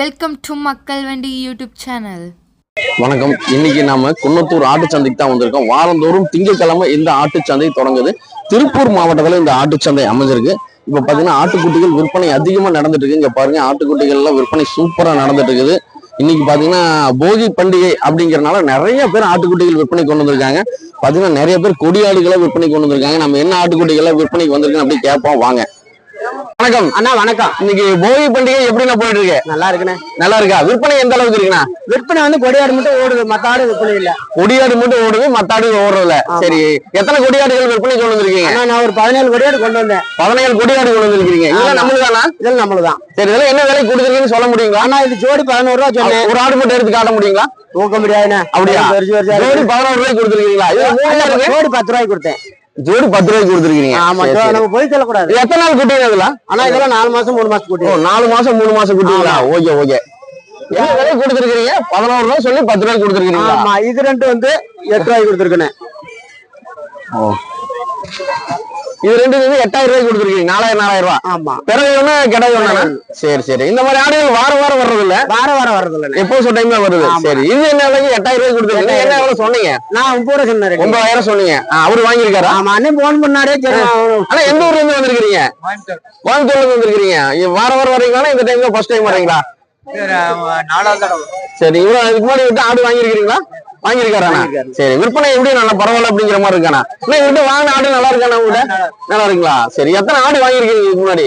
Welcome to மக்கள் வண்டி YouTube channel வணக்கம். இன்னைக்கு நாம குன்னத்தூர் ஆட்டுச்சந்தைக்கு தான் வந்திருக்கோம். வாரந்தோறும் திங்கட்கிழமை இந்த ஆட்டுச்சந்தை தொடங்குது. திருப்பூர் மாவட்டத்துல இந்த ஆட்டுச்சந்தை அமைஞ்சிருக்கு. இப்ப பாத்தீங்கன்னா ஆட்டுக்குட்டிகள் விற்பனை அதிகமா நடந்துட்டு இருக்கு. இங்கே பாருங்க ஆட்டுக்குட்டிகள்லாம் விற்பனை சூப்பரா நடந்துட்டு இருக்குது. இன்னைக்கு பாத்தீங்கன்னா போகி பண்டிகை அப்படிங்கறதுனால நிறைய பேர் ஆட்டுக்குட்டிகள் விற்பனை கொண்டு வந்திருக்காங்க. பாத்தீங்கன்னா நிறைய பேர் கொடியாடுகளை விற்பனை கொண்டு வந்திருக்காங்க. நம்ம என்ன ஆட்டுக்குட்டிகளை விற்பனைக்கு வந்திருக்குன்னு அப்படி கேட்போம். வாங்க. வணக்கம். அண்ணா வணக்கம். இன்னைக்கு போகி பண்டிகை எப்படிண்ணா போயிட்டு இருக்கு நல்லா இருக்குண்ணே. நல்லா இருக்கா? விற்பனை எந்த அளவுக்கு இருக்குண்ணா? விற்பனை வந்து கொடியாடு மட்டும் ஓடுது. மத்த ஆடு விற்பனை இல்ல. கொடியாடு மட்டும் ஓடுது மத்த ஆடு ஓடுறதுல. சரி எத்தனை கொடியாடுகள் விற்பனை கொண்டு வந்திருக்கீங்க? நான் ஒரு பதினேழு கொடியாடு கொண்டு வந்தேன். பதினேழு கொடியாடு கொண்டு வந்திருக்கீங்க இதெல்லாம். நம்மளுதானா? இதெல்லாம் நம்மளுதான். சரி இதெல்லாம் என்ன விலைக்கு கொடுத்துருக்கீங்கன்னு சொல்ல முடியுங்களா? ஆனா இது ஜோடி பதினோரு ரூபா சொன்னேன். ஒரு ஆடு மட்டும் எடுத்து காட்ட முடியுங்களா? தூக்க முடியாதுண்ணே. அப்படியா? ஜோடி. பதினோரு ரூபாய்க்கு கொடுத்துருக்கீங்களா? ஜோடி பத்து ரூபாய்க்கு கொடுத்தேன். ஜோடி பத்து ரூபாய்க்கு கொடுத்துருக்கீங்க. ஆமா. நம்ம போய் சொல்லக்கூடாது. எத்தனை நாள் குட்டிங்க இதுல ஆனா இதெல்லாம் நாலு மாசம் மூணு மாசம் குட்டி நாலு மாசம் மூணு மாசம் குட்டிங்களா ஓகே ஓகே. என்ன விலைக்கு கொடுத்துருக்கீங்க? பதினோரு ரூபாய் சொல்லி பத்து ரூபாய்க்கு கொடுத்துருக்கீங்களா? ஆமா இது ரெண்டு வந்து எட்டு ரூபாய்க்கு கொடுத்துருக்கேன். ஓ. இது ரெண்டு வந்து எட்டாயிரம் ரூபாய்க்கு கொடுத்துருக்கீங்க. நாலாயிரம் நாலாயிரம் ரூபாய் ஆமா. பிறகு ஒண்ணு கிடையாது சரி சரி. இந்த மாதிரி ஆடுகள் வாரம் வாரம் வர்றது இல்ல வாரம் வாரம் வர்றது இல்ல எப்போ சொல் டைம்ல வருது. சரி. இது என்ன விலைக்கு எட்டாயிரம் ரூபாய் கொடுத்துருக்கீங்க? என்ன எவ்வளவு சொன்னீங்க? நான் ஒன்பது சொன்னேன் ஒன்பதாயிரம் சொன்னீங்க. அவரு வாங்கியிருக்காரா? ஆமா அண்ணன் போன் பண்ணாரே சரி ஆனா எந்த ஊர்ல இருந்து வந்திருக்கீங்க கோயம்புத்தூர்ல இருந்து வந்திருக்கீங்க வாரம் வாரம் வரீங்களா இந்த டைம்ல ஃபர்ஸ்ட் டைம் வரீங்களா சரி இவ்வளவு அதுக்கு முன்னாடி விட்டு ஆடு வாங்கியிருக்கீங்களா வாங்கியிருக்காரா. சரி விற்பனை எப்படி? நல்லா பரவாயில்ல அப்படிங்கிற மாதிரி இருக்கானா இல்ல இவர்கிட்ட வாங்கின ஆடு நல்லா இருக்கானா உங்கள்கிட்ட நல்லா இருக்குங்களா? சரி எத்தனை ஆடு வாங்கியிருக்கீங்க இதுக்கு முன்னாடி?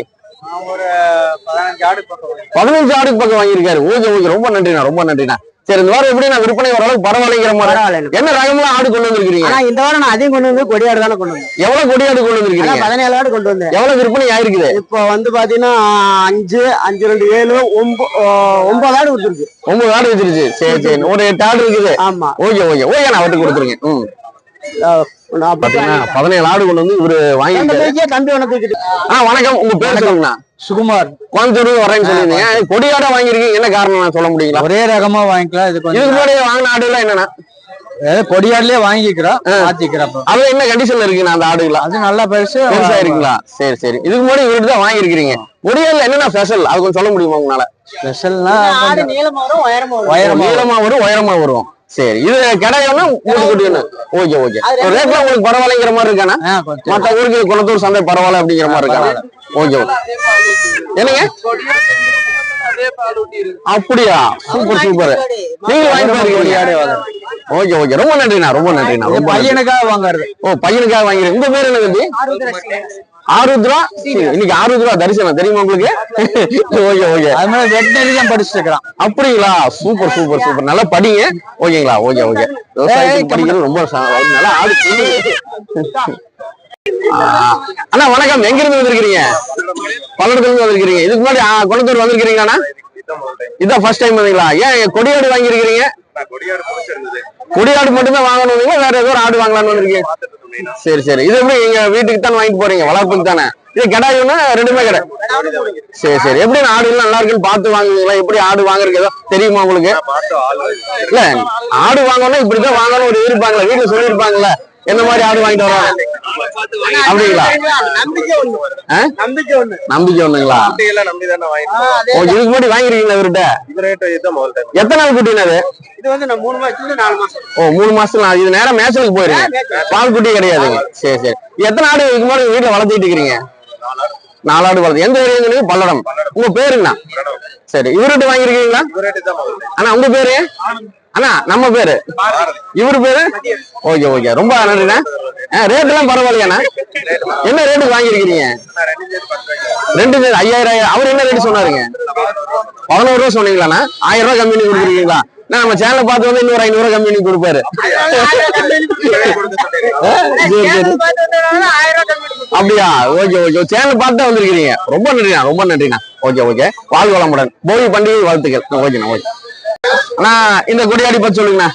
பதினஞ்சு ஆடுக்கு பக்கம் வாங்கியிருக்காரு. Okay okay. ரொம்ப நன்றிண்ணா ரொம்ப நன்றிண்ணா. சரி இந்த வாரம் எப்படி நான் விற்பனை ஓரளவுக்கு பரவாயில்லைங்கிற மாதிரி. என்ன ரகம்லாம் ஆடு கொண்டு வந்திருக்கீங்க ஆனா இந்த வாரம் நான் அதையும் கொண்டு வந்து கொடியாடு தானே கொண்டு வந்தேன். எவ்வளவு கொடி ஆடு கொண்டு வந்திருக்கீங்க பதினேழு ஆடு கொண்டு வந்தேன். எவ்வளவு விற்பனை ஆயிருக்குது? இப்போ வந்து பாத்தீங்கன்னா அஞ்சு அஞ்சு ரெண்டு ஏழு ஒன்பது ஒன்பது ஆடு கொடுத்துருக்கு ஒன்பது ஆடு வச்சிருச்சு சரி சரி. ஒரு எட்டு ஆடு இருக்குது. ஆமா. Okay okay. ஓகே நான் அவர்கிட்ட கொடுத்துருங்க. ம். பதினேழு ஆடு கொண்டு வந்து இவரு பேச்சியே தம்பி வணக்கம். உங்க பேர் சொல்லுங்கண்ணா. சுகுமார். கோயம்புத்தூர் வரேன்னு சொல்லிருந்தீங்க கொடியாட வாங்கியிருக்கீங்க. என்ன காரணம் நான் சொல்ல முடியுங்களா? ஒரே ரகமா வாங்கிக்கலாம். இது இதுக்கு முன்னாடி வாங்கின ஆடு எல்லாம் என்னன்னா கொடியாடுலயே வாங்கிக்கிறோம். மாத்திக்கிறோம் அது என்ன கண்டிஷன்ல இருக்குண்ணா அந்த ஆடுகளா அது நல்ல பெருசு பெருசா இருக்குங்களா சரி சரி. இதுக்கு முன்னாடி இவர்கிட்ட தான் வாங்கியிருக்கிறீங்க. கொடியாடுல என்னென்ன ஸ்பெஷல் அது கொஞ்சம் சொல்ல முடியுமா உங்களால? ஸ்பெஷல்னா ஆடு நீளமா வரும் உயரமா வரும் உயரமா வரும். சரி. இது ஒண்ணு ஓகே ஓகே. அது ரேட்ல உங்களுக்கு பரவாயில்லைங்கிற மாதிரி இருக்கானா? மத்த ஊருக்கு குளத்தூர் சந்தை பரவாயில்ல அப்படிங்கிற மாதிரி இருக்கானா ஓகே ஓகே. என்னங்க? அப்படியா? Super super. நீங்க வாங்கிட்டு ஓகே ஓகே. ரொம்ப நன்றிண்ணா ரொம்ப நன்றிண்ணா ரொம்ப. பையனுக்காக வாங்குறது. ஓ பையனுக்காக வாங்கிறேன் உங்க பேர் என்ன தம்பி ஆறுத்ரா இன்னைக்கு ஆறுத்ரா தரிசனம் தெரியுமா உங்களுக்கு? Okay okay. அது மாதிரி வெட்டினரி தான் படிச்சுட்டு இருக்கிறான் அப்படிங்களா? Super super super. நல்லா படிங்க. ஓகேங்களா? Okay okay. படிக்கிறது ரொம்ப ச- நல்லா ஆடு அண்ணா வணக்கம். எங்க இருந்து வந்திருக்கீங்க பல்லடத்துல இருந்து வந்திருக்கீங்க இதுக்கு முன்னாடி குளத்தூர் வந்திருக்கீங்களாண்ணா இதான் ஃபர்ஸ்ட் டைம் வந்தீங்களா? ஏன் கொடியாடு வாங்கியிருக்கிறீங்க? கொடியாடு மட்டும்தான் வாங்கணும் வேற ஏதோ ஒரு ஆடு வாங்கலாம்னு வந்திருக்கீங்க? சரி சரி. இது எப்படி எங்க வீட்டுக்கு தான் வாங்கிட்டு போறீங்க? வளர்ப்புக்கு தானே? இது கடாயுன்னா ரெண்டுமே கடை சரி சரி. எப்படி ஆடு எல்லாம் நல்லா இருக்குன்னு பார்த்து வாங்குவீங்களா? எப்படி ஆடு வாங்குறதுக்கு ஏதோ தெரியுமா உங்களுக்கு? இல்ல ஆடு வாங்கணும் இப்படிதான் வாங்கணும் ஒரு இருப்பாங்களா வீட்டுல சொல்லியிருப்பாங்கல்ல என்ன மாதிரி ஆடு வாங்கிட்டு வராங்க அப்படிங்களா? நம்பிக்கை ஒண்ணு? நம்பிக்கை ஒண்ணுங்களா? இதுக்கு முன்னாடி வாங்கிருக்கீங்களா இவர்கிட்ட? எத்தனை நாள் குட்டினா அது? இது வந்து மூணு மாசத்துல நாலு. மாசம் ஓ மூணு மாசத்துல இது நேரம் மேய்ச்சலுக்கு போயிருங்க. பால் குட்டி கிடையாதுங்க சரி சரி. எத்தனை ஆடு இதுக்கு முன்னாடி வீட்டுல வளர்த்துட்டு இருக்கிறீங்க? நாலு ஆடு வளர்த்து. எந்த ஏரியா பல்லடம். உங்க பேருங்கண்ணா. சரி இவர்கிட்ட வாங்கிருக்கீங்களா? அண்ணா உங்க பேரு? அண்ணா நம்ம பேரு? இவரு பேரு? Okay okay. ரொம்ப நன்றிண்ணா. ரேட் எல்லாம் பரவாயில்லையாண்ணா? என்ன ரேட்டுக்கு வாங்கியிருக்கிறீங்க? ரெண்டு பேர் ஐயாயிரம் ஐயாயிரம். அவர் என்ன ரேட் சொன்னாருங்க? பதினோரு ரூபா சொன்னீங்களாண்ணா? ஆயிரம் ரூபாய் கம்மி பண்ணி கொடுக்குறீங்களா நான் நம்ம சேனல் பார்த்து வந்து இன்னொரு ஐநூறு கம்பெனி கம்மி பண்ணி கொடுப்பாரு அப்படியா? Okay okay. சேனல் பார்த்து தான் வந்திருக்கிறீங்க. ரொம்ப நன்றிண்ணா ரொம்ப நன்றிண்ணா. Okay okay. வாழ்வளமுடன் போகி பண்டிகை வாழ்த்துக்கள். ஓகேண்ணா ஓகே. அண்ணா இந்த கொடியாடி பத்தி சொல்லுங்கண்ணா.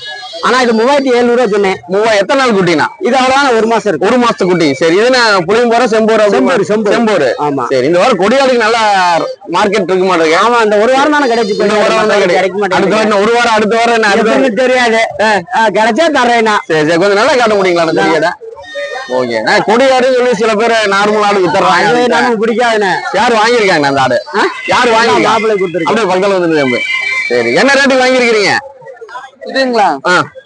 ஆனா இது மூவாயிரத்தி எழுநூறு ரூபா சொன்னேன். மூவா எத்தனை நாள் குட்டிண்ணா இது அவ்வளவுதான் ஒரு மாசம் இருக்கு. ஒரு மாசத்து குட்டி. சரி இது நான் புளியம்போர செம்போர செம்போரு, செம்போரு. செம்போரு. ஆமா. சரி இந்த வாரம் கொடியாடுக்கு நல்ல மார்க்கெட் இருக்கு மாட்டேங்க ஆமா அந்த ஒரு வாரம் தானே கிடைச்சு இந்த வாரம் கிடைக்க இன்னும் ஒரு வாரம் அடுத்த வாரம் என்ன தெரியாது. கிடைச்சா தர்றேன்னா சரி சரி கொஞ்சம் நல்லா காட்ட முடியுங்களா கொடியாடை? ஓகே. நான் கொடியாடு சொல்லி சில பேர் நார்மல் ஆடு வித்துறாங்க. நமக்கு பிடிக்காதுண்ணே. யார் வாங்கியிருக்காங்க அந்த ஆடு? யார் வாங்கியிருக்காங்க மாப்பிள்ளை கொடுத்துருக்கு அப்படியே பக்கத்துல வந்து. சரி. என்ன ரேட்டுக்கு வாங்கியிருக்கிறீங்க? இதுங்களா?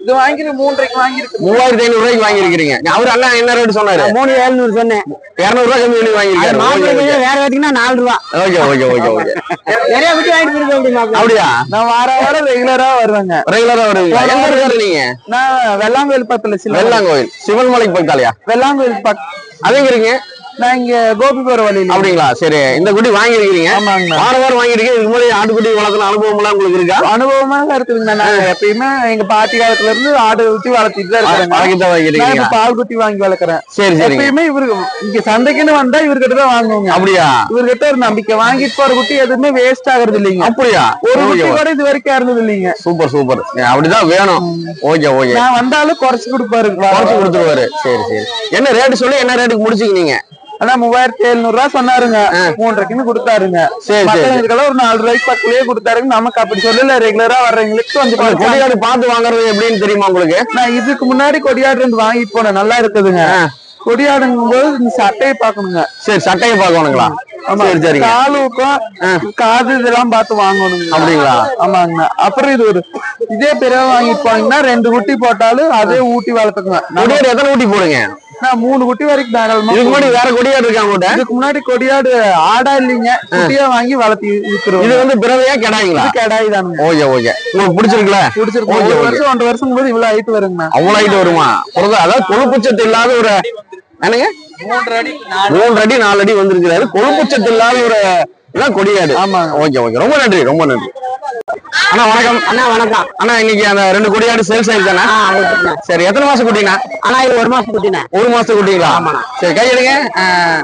இது வாங்கிரு மூன்றரைக்கு வாங்கிருக்கு மூவாயிரத்தி ஐநூறு ரூபாய்க்கு வாங்கியிருக்கிறீங்க அவர் அண்ணா என்ன ரேட் சொன்னாரு? மூணு ஏழுநூறு சொன்னேன். இருநூறு ரூபாய் கம்மி பண்ணி மாப்பிள்ளை வேற வச்சுன்னா நாலு ரூபா ஓகே ஓகே ஓகே ஓகே. நிறைய விட்டு வாங்கிட்டு இருக்கு அப்படி மாப்பிள்ளை. அப்படியா? நான் வார வாரம் ரெகுலரா வருவேங்க. ரெகுலரா வருவீங்களா எங்க இருக்காரு நீங்க நான் வெள்ளாங்கோயில் பக்கத்துல வெள்ளாங்கோயில். சிவன் மலைக்கு பக்கத்தாலையா வெள்ளாங்கோயில் பக் அது எங்க இருக்கீங்க? நான் இங்க கோபிபுரம் வழியில. அப்படிங்களா? சரி. இந்த குட்டி வாங்கியிருக்கிறீங்க. ஆமாங்கண்ணா. வார வாரம் வாங்கியிருக்கீங்க. இதுக்கு முன்னாடி ஆட்டுக்குட்டி வளர்த்துன அனுபவம் எல்லாம் உங்களுக்கு இருக்கா? அனுபவமா தான் இருக்குதுங்க நான் எப்பயுமே எங்க பாட்டி காலத்துல இருந்து ஆடு ஊத்தி வளர்த்திட்டு தான் இப்ப பால் குட்டி வாங்கி வளர்க்குறேன். சரி சரிங்க. எப்பயுமே இவருக்கு இங்க சந்தைக்குன்னு வந்தா இவர்கிட்ட தான் வாங்குவோங்க. அப்படியா? இவர்கிட்ட ஒரு நம்பிக்கை. வாங்கிட்டு போற குட்டி எதுவுமே வேஸ்ட் ஆகுறது இல்லைங்க. அப்படியா? ஒரு குட்டி கூட இது வரைக்கும் இருந்தது இல்லைங்க. Super super. அப்படிதான் வேணும். Okay okay. நான் வந்தாலும் குறைச்சு கொடுப்பாரு. குறைச்சு கொடுத்துருவாரு. சரி சரி. என்ன ரேட் சொல்லி என்ன ரேட்டுக்கு முடிச்சிங்க நீங்க ஆனா மூவாயிரத்தி எழுநூறு ரூபா சொன்னாருங்க மூன்றரைக்குன்னு கொடுத்தாருங்க. சரி சரி மத்தவங்களுக்கெல்லாம் ஒரு நாலு ரூபாய்க்கு பக்கத்துலயே கொடுத்தாருங்க. நமக்கு அப்படி சொல்லல. ரெகுலரா வர்றவங்களுக்கு குறைச்சு கொடியாடு பார்த்து வாங்குறது எப்படின்னு தெரியுமா உங்களுக்கு? நான் இதுக்கு முன்னாடி கொடியாடு ரெண்டு வாங்கிட்டு போனேன். நல்லா இருக்குதுங்க. கொடியாடுங்கும் போது இந்த சட்டையை பார்க்கணுங்க. சரி சட்டையை பார்க்கணுங்களா? ஆமா. சரி சரிங்க. காலுக்கும் காது இதெல்லாம் பார்த்து வாங்கணுங்க. அப்படிங்களா? ஆமாங்க. அப்புறம் இது ஒரு இதே பெரிய வாங்கிட்டு போனீங்கன்னா ரெண்டு குட்டி போட்டாலும் அதே ஊட்டி வளர்த்துக்குங்க. எத்தனை ஊட்டி போடுங்க? மூணு குட்டி வரைக்கும் தாராளமா இதுக்கு முன்னாடி வேற கொடியாடு இருக்கா உங்கள்கிட்ட? இதுக்கு முன்னாடி கொடியாடு ஆடா இல்லைங்க. குட்டியா வாங்கி வளர்த்தி இருக்கிறோம் இது வந்து பிறவையா கிடாய்ங்களா? இது கடாய் தானுங்க ஓகே ஓகே. உங்களுக்கு பிடிச்சிருக்குல்ல பிடிச்சிருக்கு. ஒரு. வருஷம் ஒன்றரை வருஷம் போது இவ்வளவு ஹைட் வருங்கண்ணா. அவ்வளவு ஐட்டு வருமா? அதாவது கொழுப்புச்சத்து இல்லாத ஒரு என்னங்க? மூன்று அடி நாலு அடி வந்திருக்கிறாரு. கொழுப்புச்சத்து இல்லாத ஒரு இதான் கொடியாடு ஆமாங்க. Okay okay. ரொம்ப நன்றி ரொம்ப நன்றி. அண்ணா வணக்கம். அண்ணா வணக்கம். அண்ணா இன்னைக்கு அந்த ரெண்டு கொடியாடு சேல்ஸ் ஆயிருக்காண்ணா. சரி எத்தனை மாசம் குட்டினா அண்ணா இது ஒரு மாசம் குட்டிண்ணே. ஒரு மாசம் குட்டிங்களா? ஆமாண்ணா. சரி கை எடுங்க.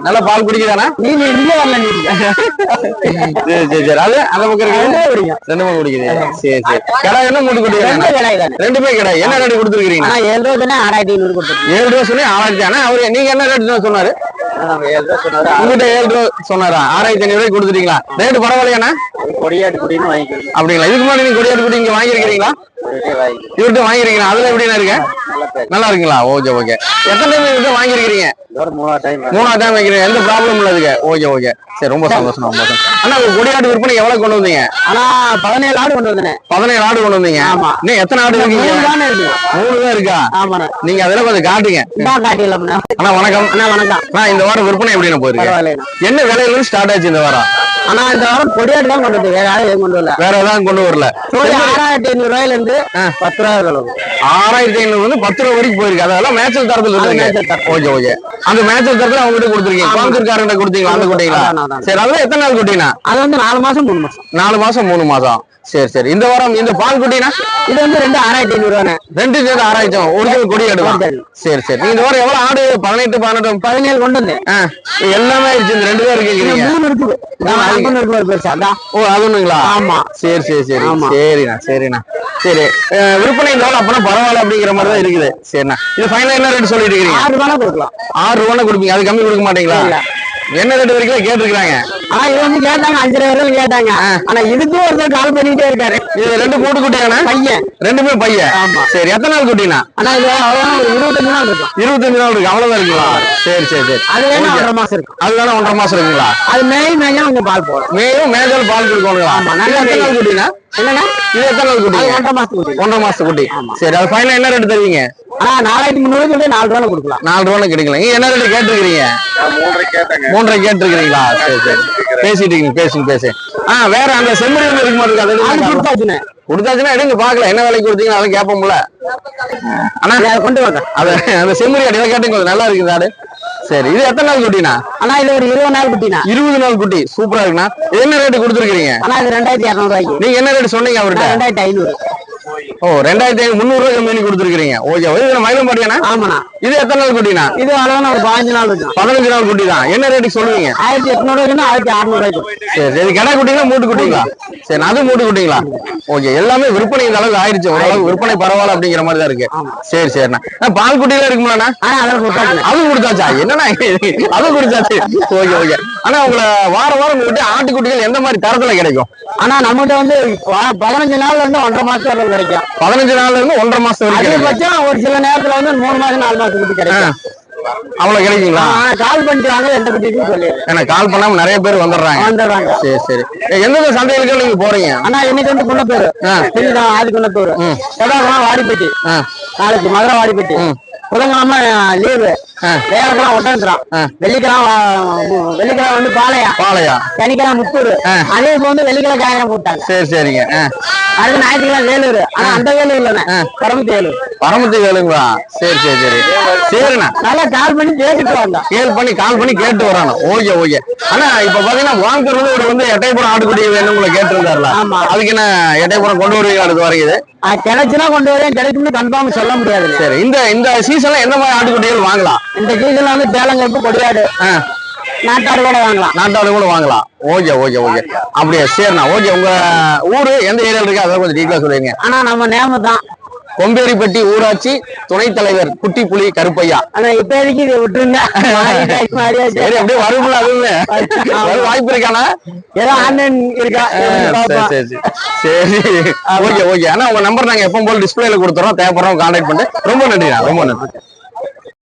நல்லா பால் குடிக்குதாண்ணா? நீங்க இங்க வரல நீங்க சரி சரி சரி. அது அந்த பக்கம் ரெண்டே இருக்கு. ரெண்டு பக்கம் குடிக்குது. சரி சரி. கடை என்ன மூட்டு தானே ரெண்டுமே கடை. என்ன ரேட்டு கொடுத்துருக்கீங்க? ஏழு ரூபா தானே ஆறாயிரத்தி ஐநூறு கொடுத்துருக்கீங்க. ஏழு ரூபா சொல்லி ஆறாயிரத்தி. ஆனா அவரு நீங்க என்ன ரேட் சொன்னாரு? உங்ககிட்ட ஏழு ரூபா சொன்னாரா? ஆறாயிரத்தி ஐநூறு ரூபாய் கொடுத்துட்டீங்களா? ரேட்டு பரவாயில்லையாண்ணா? கொடியாட்டு குடின்னு வாங்கிக்கிறேன். அப்படிங்களா? இதுக்கு முன்னாடி நீங்க கொடியாட்டு குட்டி இங்க வாங்கியிருக்கிறீங்களா? இவர்கிட்ட வாங்கிருக்கீங்களா அதுல எப்படிண்ணா இருக்கு? நல்லா இருக்குங்களா? Okay okay. எத்தனை டைம் இவர்கிட்ட வாங்கியிருக்கிறீங்க? மூணாவது டைம் வைக்கிறீங்க எந்த ப்ராப்ளம் இல்ல ஓகே ஓகே சரி ரொம்ப சந்தோஷம் ரொம்ப அண்ணா உங்க கொடியாட்டு விற்பனை எவ்வளவு கொண்டு வந்தீங்க? ஆனா பதினேழு ஆடு கொண்டு வந்தேன். பதினேழு ஆடு கொண்டு வந்தீங்க? ஆமா. இன்னும் எத்தனை ஆடு இருக்கீங்க? மூணு தானே இருக்கு. மூணு தான் இருக்கா? ஆமாண்ணா நீங்க அதெல்லாம் கொஞ்சம் காட்டுங்க. அண்ணா. வணக்கம். அண்ணா வணக்கம். அண்ணா இந்த வாரம் விற்பனை எப்படின்னு போயிருக்கு? பரவாயில்லைண்ணா. என்ன விலையில ஸ்டார்ட் ஆச்சு இந்த வாரம்? ஆனா இந்த வாரம் கொடியாடு தான் கொண்டு வந்து வேற யாரும் கொண்டு வரல. வேற ஏதாவது கொண்டு வரல. ஆறாயிரத்தி ஐநூறு ரூபாயில இருந்து பத்து ரூபாய் அளவு ஆறாயிரத்தி ஐநூறு வந்து பத்து ரூபா வரைக்கும் போயிருக்கு. அதெல்லாம் மேட்சல் தரத்துல இருக்கு. Okay okay. அந்த மேட்சல் தரத்துல அவங்க கிட்ட கொடுத்துருக்கீங்க. கோயம்புத்தூர்காரங்க கொடுத்தீங்களா? அந்த அதான், அதான். சரி அதுல எத்தனை நாள் குட்டினா அது வந்து நாலு மாசம் மூணு மாசம். நாலு மாசம் மூணு மாசம். சரி சரி. இந்த வாரம் இந்த பால் குட்டினா இது வந்து ரெண்டு ஆறாயிரத்தி ஐநூறு ரூபாண்ணே ரெண்டு சேர்த்து ஆறாயிரம் ஒரிஜினல் கொடி எடுக்கலாம். சரி. சரி. நீங்க இந்த வாரம் எவ்வளவு ஆடு? பதினெட்டு பதினெட்டு பதினேழு கொண்டு வந்தேன். எல்லாமே ஆயிடுச்சு. இந்த ரெண்டு பேர் இருக்கீங்க மூணு இருக்குது இருக்கு. இருக்கு பெருசா ஓ அது ஒண்ணுங்களா? ஆமா. சரி சரி சரி. சரிண்ணா சரிண்ணா. சரி. விற்பனை இந்த வாரம் அப்பனா பரவாயில்ல அப்படிங்கிற மாதிரி தான் இருக்குது. சரிண்ணா. இது ஃபைனல் என்ன ரேட் சொல்லிட்டு இருக்கீங்க? ஆறு ரூபாய் கொடுக்கலாம். ஆறு ரூபா கொடுப்பீங்க. அது கம்மி கொடுக்க மாட்டீங்களா? இல்ல. என்ன ரேட் வரைக்கும் கேட்டிருக்காங்க ஆனா இது வந்து கேட்டாங்க அஞ்சரை ரூபாய் கேட்டாங்க. ஆனா இதுக்கும் ஒருத்தர் கால் பண்ணிட்டே இருக்காரு. இது ரெண்டு போட்டு குட்டியாண்ணா பையன். ரெண்டுமே பையன். ஆமா. சரி எத்தனை நாள் குட்டினா? ஆனா இது இருபத்தஞ்சு நாள் இருக்கும் இருபத்தஞ்சு நாள் இருக்கு. அவ்வளவுதான் இருக்குங்களா சரி சரி சரி. அது வேணா ஒன்றரை மாசம் இருக்கும். அது வேணா ஒன்றரை மாசம் இருக்குங்களா? அது மேய் மேய்ஞ்சா கொஞ்சம் பால் போடும். மேயும் மேஜல் பால் கொடுக்கணுங்களா? ஆமா, நாள் குட்டினா? என்னன்னா இது எத்தனை நாள் குட்டி அது ஒன்றரை மாசத்து குட்டி. சரி அது ஃபைனல் என்ன ரேட் தருவீங்க? நாலாயிரத்தி முந்நூறு சொல்லி நாலு ரூபாய் கொடுக்கலாம். நாலு ரூபா கிடைக்கல நீங்க என்ன ரேட் கேட்டிருக்கீங்க மூன்றரை கேட்டிருக்கீங்களா சரி சரி. பேசிட்டு இருக்கீங்க பேசுங்க. பேசு ஆ வேற அந்த செம்மறி ஒண்ணு இருக்கு? மாதிரி அது அது கொடுத்தாச்சுண்ணே கொடுத்தாச்சுன்னா எடுங்க பாக்கல என்ன விலைக்கு கொடுத்தீங்க அதெல்லாம் கேட்போம்ல. ஆனா அதை கொண்டு வாங்க. அது அந்த செம்மறி அடி கேட்டுங்க கொஞ்சம் நல்லா இருக்குது ஆடு. சரி இது எத்தனை நாள் குட்டினா? ஆனா இது ஒரு இருபது நாள் குட்டினா. இருபது நாள் குட்டி சூப்பரா இருக்குண்ணா. என்ன ரேட் கொடுத்துருக்கீங்க ஆனா இது ரெண்டாயிரத்தி இரநூறு ரூபாய்க்கு நீங்க என்ன ரேட் சொன்னீங்க அவர்கிட்ட? ரெண்டாயிரத்தி ஐநூறு. ஓ ரெண்டாயிரத்தி முந்நூறு ரூபாய் கம்மி பண்ணி கொடுத்துருக்கீங்க ஓகே இது மயிலம் பாட்டியாண்ணா? ஆமாண்ணா. இது எத்தனை நாள் குட்டினா இது அளவுனா ஒரு பதினஞ்சு நாள் இருக்கும் பதினஞ்சு நாள் குட்டி தான் என்ன ரேட்டுக்கு சொல்லுவீங்க? ஆயிரத்தி எட்நூறு ஆயிரத்தி அறுநூறு சரி சரி. கடை குட்டிங்களா மூட்டு குட்டிங்களா? சரி அது மூட்டு குட்டிங்களா? ஓகே எல்லாமே விற்பனை இந்த அளவுக்கு ஆயிடுச்சு ஓரளவுக்கு விற்பனை பரவாயில்ல அப்படிங்கிற மாதிரி தான் இருக்கு. சரி சரிண்ணா. பால் குட்டியில இருக்குங்களா ஆனா அதை கொடுத்தாச்சுண்ணே அது கொடுத்தாச்சா? என்னண்ணா இது? அது கொடுத்தாச்சு. Okay okay. ஆனா உங்களை வார வாரம் உங்ககிட்ட ஆட்டுக்குட்டிகள் எந்த மாதிரி தரத்துல கிடைக்கும்? ஆனா நம்மகிட்ட வந்து பதினஞ்சு நாள்ல இருந்து ஒன்றரை மாசம் வரை கிடைக்கும். பதினஞ்சு நாள்ல இருந்து ஒன்றரை மாசம் கிடைக்கும். அதிகபட்சம் ஒரு சில நேரத்துல வந்து மூணு மாசம் நாலு மாசம் குட்டி கிடைக்கும். அவ்வளவு கிடைக்குங்களா? கால் பண்ணிட்டாங்க எந்த குட்டிக்கும் சொல்லி எனக்கு கால் பண்ணாம நிறைய பேர் வந்துடுறாங்க. வந்துடுறாங்க. சரி சரி. எந்தெந்த சந்தைகளுக்கு நீங்க போறீங்க? அண்ணா இன்னைக்கு வந்து குள்ள பேரு ஆ. இன்னைக்கு நான் ஆதி குள்ள பேரு செவ்வாய்க்கிழமை வாடிப்பட்டி. நாளைக்கு மதுரை வாடிப்பட்டி. புதன்கிழமை லீவு. ஒட்டன்றான் ஆ. வெள்ளிக்கிழமை வெள்ளிக்கிழமை வந்து பாளையா. பாளையா. சனிக்கிழமை முத்தூர். அதே இப்போ வந்து வெள்ளிக்கிழமை காயம் போட்டாங்க. சரி சரிங்க. அடுத்து ஞாயிற்றுக்கிழமை வேலூர். ஆனா அந்த வேலூர் இல்லைண்ணே. பரமத்தி வேலூர் பரமத்தி வேலுங்களா? சரி சரி சரி. சரிண்ணா. நல்லா கால் பண்ணி பேசிட்டு வந்தோம் கேள் பண்ணி கால் பண்ணி கேட்டு வரானு ஓகே ஓகே. ஆனா இப்ப பாத்தீங்கன்னா வாங்குறது ஒரு வந்து எட்டைப்புறம் ஆட்டுக்குட்டி வேணும் உங்களை கேட்டிருந்தாருல. அதுக்கு என்ன எட்டைப்புறம் கொண்டு வருவீங்க அடுத்து வரைக்குது. அது கிடைச்சுன்னா கொண்டு வரேன். கிடைக்கும்னு கன்ஃபார்ம் சொல்ல முடியாது. சரி இந்த இந்த சீசன்ல எந்த மாதிரி ஆட்டுக்குட்டிகள் வாங்கலாம்? இந்த சீசன்ல வந்து தேலங்கப்பு கொடியாடு நாட்டாடு கூட வாங்கலாம். நாட்டாடு கூட வாங்கலாம். Okay okay okay. அப்படியே சரிண்ணா. ஓகே உங்க ஊரு எந்த ஏரியால இருக்கு? அதை கொஞ்சம் டீட்டெயிலா சொல்லுங்க ஆனா நம்ம நேம தான். கொம்பேரிப்பட்டி ஊராட்சி துணைத் தலைவர் குட்டி புலி கருப்பையா. ஆனா இப்போதைக்கு விட்டுருங்க. சரி அப்படியே வரும்ல அதுவுமே வாய்ப்பு இருக்கானா? ஏதோ ஆன்லைன் இருக்கா? சரி ஓகே ஓகே. ஆனா உங்க நம்பர் நாங்க எப்பவும் போல டிஸ்பிளேல கொடுத்துறோம். தேவைப்படுறோம் கான்டாக்ட் பண்ணிட்டு ரொம்ப நன்றிண்ணா ரொம்ப நன்றி.